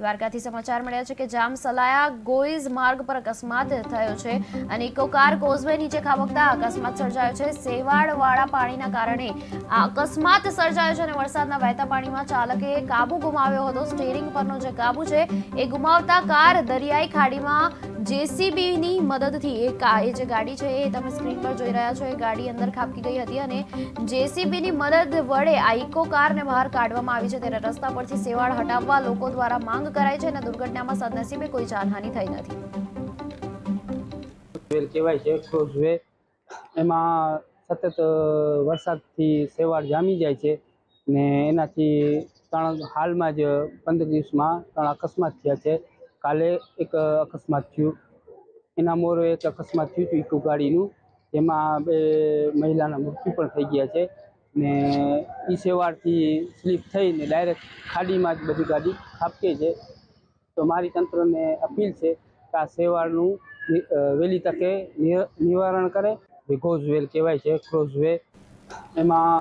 દ્વારકાથી સમાચાર મળ્યા છે કે જામ સલાયા ગોઈઝ માર્ગ પર અકસ્માત થયો છે અને ઇકો કાર કોઝવે નીચે ખાબકતા અકસ્માત સર્જાયો છે. સેવાળવાળા પાણીના કારણે આ અકસ્માત સર્જાયો છે અને વરસાદના વહેતા પાણીમાં ચાલકે કાબુ ગુમાવ્યો હતો. સ્ટીરિંગ પરનો જે કાબુ છે એ ગુમાવતા કાર દરિયાઈ ખાડીમાં જેસીબીની મદદથી એ કા એ જે ગાડી છે એ તમે સ્ક્રીન પર જોઈ રહ્યા છો, એ ગાડી અંદર ખાબકી ગઈ હતી અને જેસીબીની મદદ વડે આ ઇકો કારને બહાર કાઢવામાં આવી છે ત્યારે રસ્તા પરથી સેવાળ હટાવવા લોકો દ્વારા માંગ કરાઈ છે અને દુર્ઘટનામાં સદનસીબે કોઈ જાનહાનિ થઈ નથી. કહેવાય છે એમાં સતત વરસાદથી સેવાળ જામી જાય છે ને એનાથી ત્રણ હાલમાં જ પંદર દિવસમાં ત્રણ અકસ્માત થયા છે. કાલે એક અકસ્માત થયું. એના મોરો એક અકસ્માત થયું હતું ઇકો ગાડીનું. જેમાં બે મહિલાના મૃત્યુ પણ થઈ ગયા છે ને એ સેવાળથી સ્લીપ થઈને ડાયરેક્ટ ખાડીમાં જ બધી ગાડી ખાપકે છે. તો મારી તંત્રને અપીલ છે કે આ સેવાળનું વહેલી તકે નિવારણ કરે. બિકોઝ વેલ કહેવાય છે ક્રોઝ વે એમાં